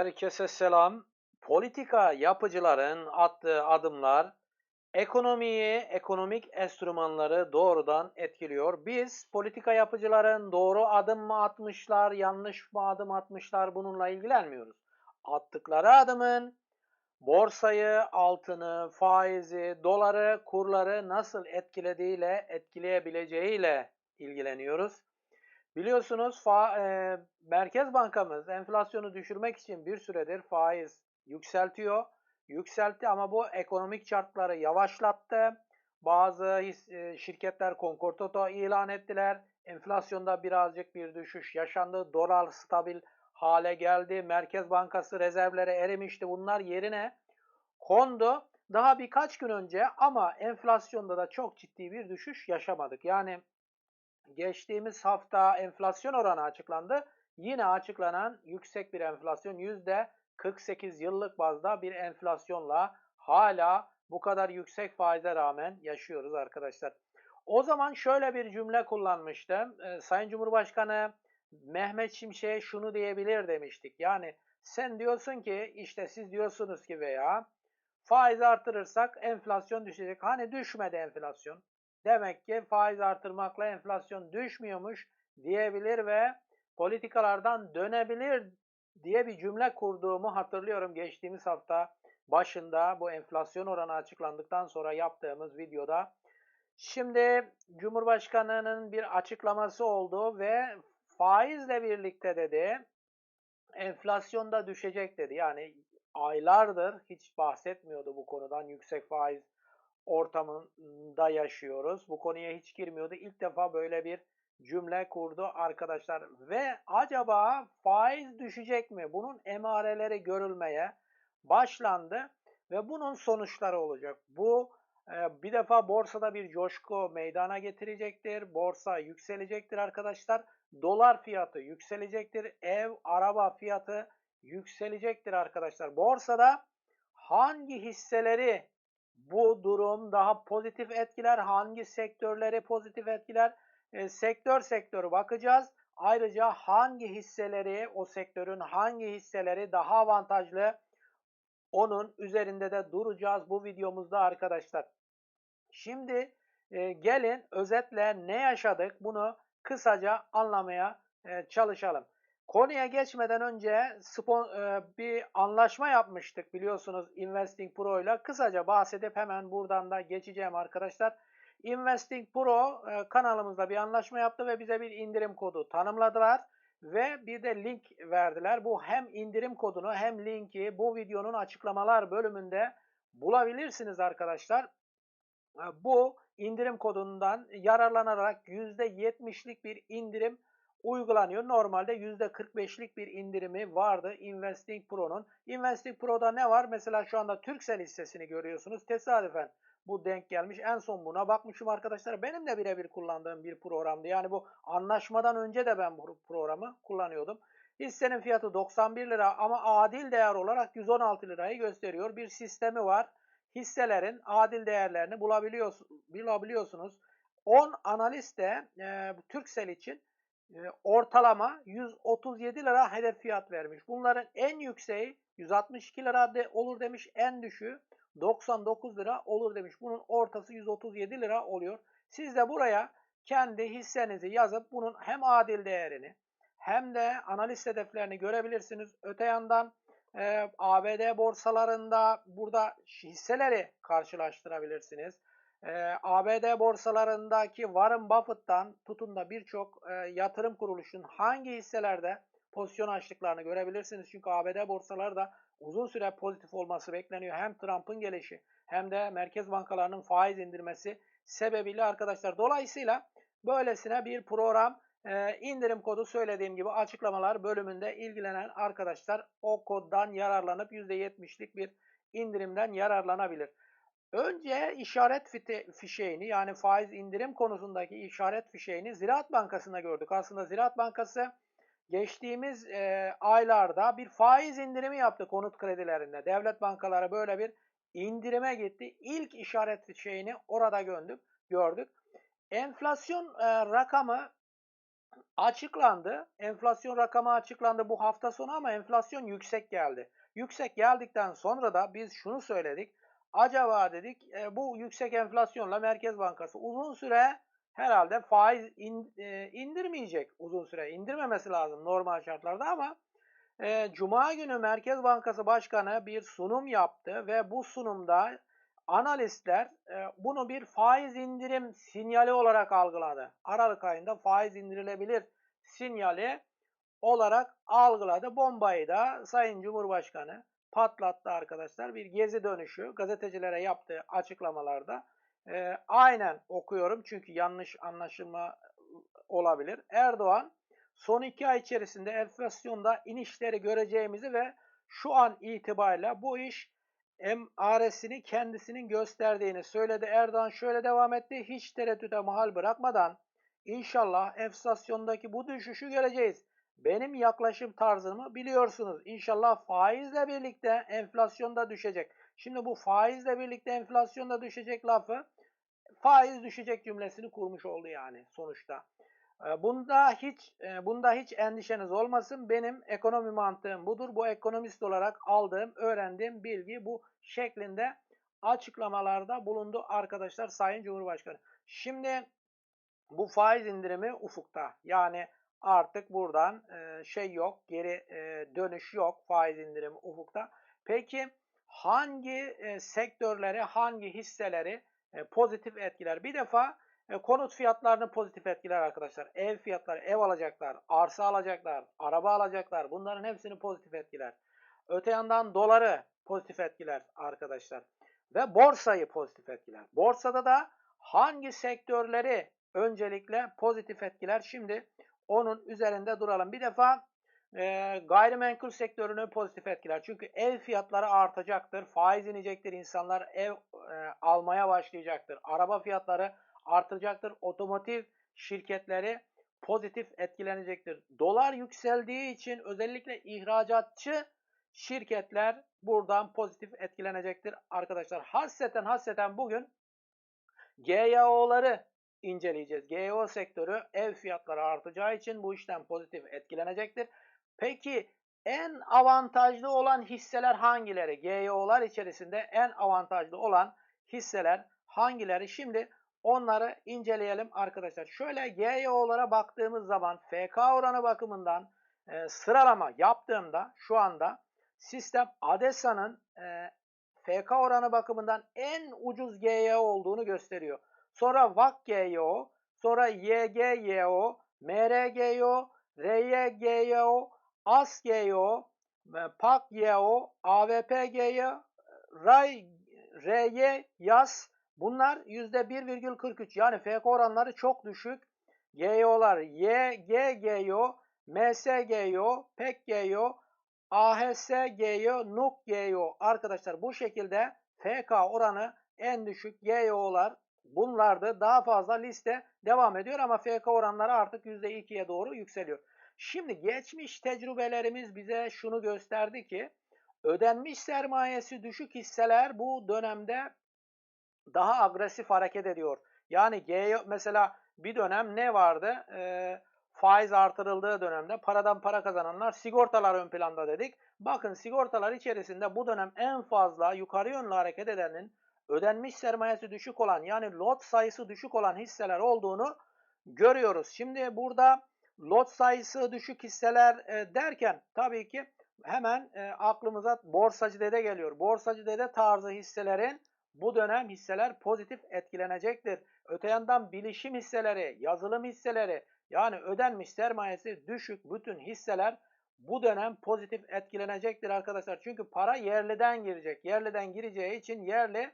Herkese selam. Politika yapıcıların attığı adımlar ekonomiyi, ekonomik enstrümanları doğrudan etkiliyor. Biz politika yapıcıların doğru adım mı atmışlar, yanlış mı adım atmışlar bununla ilgilenmiyoruz. Attıkları adımın borsayı, altını, faizi, doları, kurları nasıl etkilediğiyle, etkileyebileceğiyle ilgileniyoruz. Biliyorsunuz fa, e, Merkez Bankamız enflasyonu düşürmek için bir süredir faiz yükseltiyor. Yükseltti ama bu ekonomik şartları yavaşlattı. Bazı e, şirketler konkordato ilan ettiler. Enflasyonda birazcık bir düşüş yaşandı. Dolar stabil hale geldi. Merkez Bankası rezervlere erimişti. Bunlar yerine kondu. Daha birkaç gün önce ama enflasyonda da çok ciddi bir düşüş yaşamadık. Yani geçtiğimiz hafta enflasyon oranı açıklandı. Yine açıklanan yüksek bir enflasyon %48 yıllık bazda bir enflasyonla hala bu kadar yüksek faize rağmen yaşıyoruz arkadaşlar. O zaman şöyle bir cümle kullanmıştım. Ee, Sayın Cumhurbaşkanı Mehmet Şimşek'e şunu diyebilir demiştik. Yani sen diyorsun ki işte siz diyorsunuz ki veya faiz artırırsak enflasyon düşecek. Hani düşmedi enflasyon. Demek ki faiz artırmakla enflasyon düşmüyormuş diyebilir ve politikalardan dönebilir diye bir cümle kurduğumu hatırlıyorum geçtiğimiz hafta başında bu enflasyon oranı açıklandıktan sonra yaptığımız videoda. Şimdi Cumhurbaşkanı'nın bir açıklaması oldu ve faizle birlikte dedi enflasyon da düşecek dedi. Yani aylardır hiç bahsetmiyordu bu konudan yüksek faiz ortamında yaşıyoruz. Bu konuya hiç girmiyordu. İlk defa böyle bir cümle kurdu arkadaşlar. Ve acaba faiz düşecek mi? Bunun emareleri görülmeye başlandı ve bunun sonuçları olacak. Bu e, bir defa borsada bir coşku meydana getirecektir. Borsa yükselecektir arkadaşlar. Dolar fiyatı yükselecektir. Ev, araba fiyatı yükselecektir arkadaşlar. Borsada hangi hisseleri bu durum daha pozitif etkiler, hangi sektörleri pozitif etkiler? E, sektör sektörü bakacağız. Ayrıca hangi hisseleri, o sektörün hangi hisseleri daha avantajlı onun üzerinde de duracağız bu videomuzda arkadaşlar. Şimdi e, gelin özetle ne yaşadık bunu kısaca anlamaya e, çalışalım. Konuya geçmeden önce spon, e, bir anlaşma yapmıştık biliyorsunuz Investing Pro ile. Kısaca bahsedip hemen buradan da geçeceğim arkadaşlar. Investing Pro e, kanalımızda bir anlaşma yaptı ve bize bir indirim kodu tanımladılar. Ve bir de link verdiler. Bu hem indirim kodunu hem linki bu videonun açıklamalar bölümünde bulabilirsiniz arkadaşlar. E, bu indirim kodundan yararlanarak %70'lik bir indirim uygulanıyor. Normalde %45'lik bir indirimi vardı Investing Pro'nun. Investing Pro'da ne var? Mesela şu anda Turkcell hissesini görüyorsunuz. Tesadüfen bu denk gelmiş. En son buna bakmışım arkadaşlar. Benim de birebir kullandığım bir programdı. Yani bu anlaşmadan önce de ben bu programı kullanıyordum. Hissenin fiyatı 91 lira ama adil değer olarak 116 lirayı gösteriyor. Bir sistemi var. Hisselerin adil değerlerini bulabiliyorsunuz. 10 analist de e, Turkcell için ortalama 137 lira hedef fiyat vermiş. Bunların en yükseği 162 lira de olur demiş. En düşüğü 99 lira olur demiş. Bunun ortası 137 lira oluyor. Siz de buraya kendi hissenizi yazıp bunun hem adil değerini hem de analiz hedeflerini görebilirsiniz. Öte yandan e, ABD borsalarında burada hisseleri karşılaştırabilirsiniz e, ABD borsalarındaki Warren Buffett'tan tutun da birçok e, yatırım kuruluşun hangi hisselerde pozisyon açtıklarını görebilirsiniz. Çünkü ABD borsaları da uzun süre pozitif olması bekleniyor. Hem Trump'ın gelişi hem de merkez bankalarının faiz indirmesi sebebiyle arkadaşlar. Dolayısıyla böylesine bir program e, indirim kodu söylediğim gibi açıklamalar bölümünde ilgilenen arkadaşlar o koddan yararlanıp %70'lik bir indirimden yararlanabilir. Önce işaret fişeğini yani faiz indirim konusundaki işaret fişeğini Ziraat Bankası'nda gördük. Aslında Ziraat Bankası geçtiğimiz e, aylarda bir faiz indirimi yaptı konut kredilerinde. Devlet bankaları böyle bir indirime gitti. İlk işaret fişeğini orada gördük. gördük. Enflasyon e, rakamı açıklandı. Enflasyon rakamı açıklandı bu hafta sonu ama enflasyon yüksek geldi. Yüksek geldikten sonra da biz şunu söyledik. Acaba dedik e, bu yüksek enflasyonla Merkez Bankası uzun süre herhalde faiz in, e, indirmeyecek uzun süre. indirmemesi lazım normal şartlarda ama e, Cuma günü Merkez Bankası Başkanı bir sunum yaptı ve bu sunumda analistler e, bunu bir faiz indirim sinyali olarak algıladı. Aralık ayında faiz indirilebilir sinyali olarak algıladı. Bombayı da Sayın Cumhurbaşkanı patlattı arkadaşlar. Bir gezi dönüşü gazetecilere yaptığı açıklamalarda e, aynen okuyorum çünkü yanlış anlaşılma olabilir. Erdoğan son iki ay içerisinde enflasyonda inişleri göreceğimizi ve şu an itibariyle bu iş emaresini kendisinin gösterdiğini söyledi. Erdoğan şöyle devam etti. Hiç tereddüte mahal bırakmadan inşallah enflasyondaki bu düşüşü göreceğiz. Benim yaklaşım tarzımı biliyorsunuz. İnşallah faizle birlikte enflasyon da düşecek. Şimdi bu faizle birlikte enflasyon da düşecek lafı faiz düşecek cümlesini kurmuş oldu yani sonuçta. Ee, bunda hiç e, bunda hiç endişeniz olmasın. Benim ekonomi mantığım budur. Bu ekonomist olarak aldığım, öğrendiğim bilgi bu şeklinde açıklamalarda bulundu arkadaşlar Sayın Cumhurbaşkanı. Şimdi bu faiz indirimi ufukta. Yani artık buradan e, şey yok, geri e, dönüş yok faiz indirimi ufukta. Peki hangi sektörleri, hangi hisseleri pozitif etkiler? Bir defa e, konut fiyatlarını pozitif etkiler arkadaşlar. Ev fiyatları, ev alacaklar, arsa alacaklar, araba alacaklar. Bunların hepsini pozitif etkiler. Öte yandan doları pozitif etkiler arkadaşlar. Ve borsayı pozitif etkiler. Borsada da hangi sektörleri öncelikle pozitif etkiler? Şimdi onun üzerinde duralım. Bir defa e, gayrimenkul sektörünü pozitif etkiler. Çünkü ev fiyatları artacaktır, faiz inecektir, insanlar ev e, almaya başlayacaktır. Araba fiyatları artacaktır. Otomotiv şirketleri pozitif etkilenecektir. Dolar yükseldiği için özellikle ihracatçı şirketler buradan pozitif etkilenecektir arkadaşlar. Hasreten hasreten bugün GYO'ları inceleyeceğiz. GYO sektörü ev fiyatları artacağı için bu işten pozitif etkilenecektir. Peki en avantajlı olan hisseler hangileri? GYO'lar içerisinde en avantajlı olan hisseler hangileri? Şimdi Onları inceleyelim arkadaşlar. Şöyle GYO'lara baktığımız zaman FK oranı bakımından e, sıralama yaptığımda şu anda sistem ADESA'nın e, FK oranı bakımından en ucuz GYO olduğunu gösteriyor. Sonra VAK GYO, sonra YGYO, MRGYO, RYGYO, ASGYO, PAK-YO, AVP-GYO, RAY, RY, YAS, Bunlar %1,43 yani FK oranları çok düşük. GYO'lar Y, G, GYO, MS GYO, PEK GYO, AHS GYO, NUK GYO arkadaşlar bu şekilde FK oranı en düşük GYO'lar bunlardı. Daha fazla liste devam ediyor ama FK oranları artık %2'ye doğru yükseliyor. Şimdi geçmiş tecrübelerimiz bize şunu gösterdi ki ödenmiş sermayesi düşük hisseler bu dönemde daha agresif hareket ediyor. Yani G mesela bir dönem ne vardı? E, faiz artırıldığı dönemde paradan para kazananlar sigortalar ön planda dedik. Bakın sigortalar içerisinde bu dönem en fazla yukarı yönlü hareket edenin ödenmiş sermayesi düşük olan yani lot sayısı düşük olan hisseler olduğunu görüyoruz. Şimdi burada lot sayısı düşük hisseler e, derken tabii ki hemen e, aklımıza borsacı dede geliyor. Borsacı dede tarzı hisselerin bu dönem hisseler pozitif etkilenecektir. Öte yandan bilişim hisseleri, yazılım hisseleri yani ödenmiş sermayesi düşük bütün hisseler bu dönem pozitif etkilenecektir arkadaşlar. Çünkü para yerliden girecek. Yerliden gireceği için yerli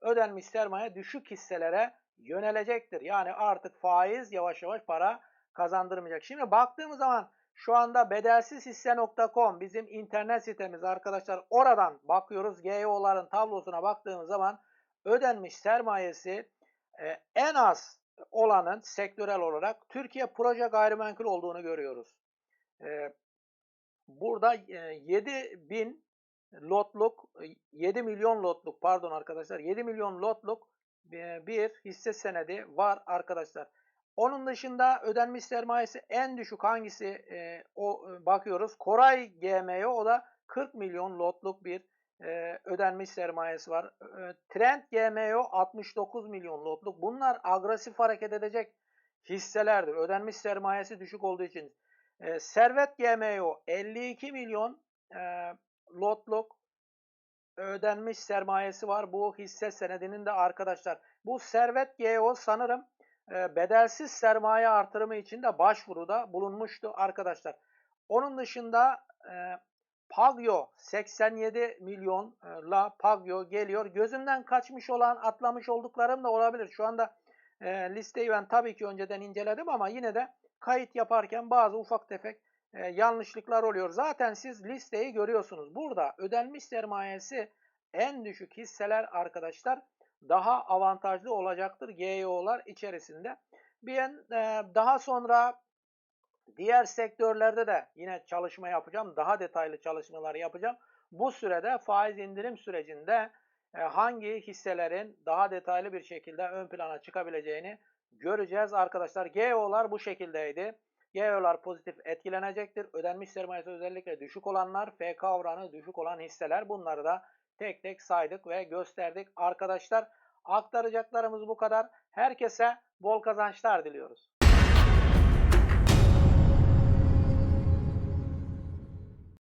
ödenmiş sermaye düşük hisselere yönelecektir. Yani artık faiz yavaş yavaş para kazandırmayacak. Şimdi baktığımız zaman şu anda bedelsizhisse.com bizim internet sitemiz arkadaşlar. Oradan bakıyoruz. GEO'ların tablosuna baktığımız zaman ödenmiş sermayesi e, en az olanın sektörel olarak Türkiye proje gayrimenkul olduğunu görüyoruz. E, burada e, 7 bin lotluk, 7 milyon lotluk pardon arkadaşlar 7 milyon lotluk e, bir hisse senedi var arkadaşlar. Onun dışında ödenmiş sermayesi en düşük hangisi e, o e, bakıyoruz. Koray GMO o da 40 milyon lotluk bir e, ödenmiş sermayesi var. E, Trend GMO 69 milyon lotluk. Bunlar agresif hareket edecek hisselerdir. Ödenmiş sermayesi düşük olduğu için. E, Servet GMO 52 milyon e, lotluk ödenmiş sermayesi var. Bu hisse senedinin de arkadaşlar. Bu Servet GEO sanırım e, bedelsiz sermaye artırımı için de başvuruda bulunmuştu arkadaşlar. Onun dışında e, Pagyo 87 milyonla Pagyo geliyor. Gözümden kaçmış olan atlamış olduklarım da olabilir. Şu anda e, listeyi ben tabii ki önceden inceledim ama yine de kayıt yaparken bazı ufak tefek e, yanlışlıklar oluyor. Zaten siz listeyi görüyorsunuz. Burada ödenmiş sermayesi en düşük hisseler arkadaşlar daha avantajlı olacaktır GEO'lar içerisinde. Bir e, daha sonra diğer sektörlerde de yine çalışma yapacağım. Daha detaylı çalışmalar yapacağım. Bu sürede faiz indirim sürecinde e, hangi hisselerin daha detaylı bir şekilde ön plana çıkabileceğini göreceğiz arkadaşlar. GEO'lar bu şekildeydi. GEO'lar pozitif etkilenecektir. Ödenmiş sermayesi özellikle düşük olanlar, FK oranı düşük olan hisseler bunları da tek tek saydık ve gösterdik. Arkadaşlar aktaracaklarımız bu kadar. Herkese bol kazançlar diliyoruz.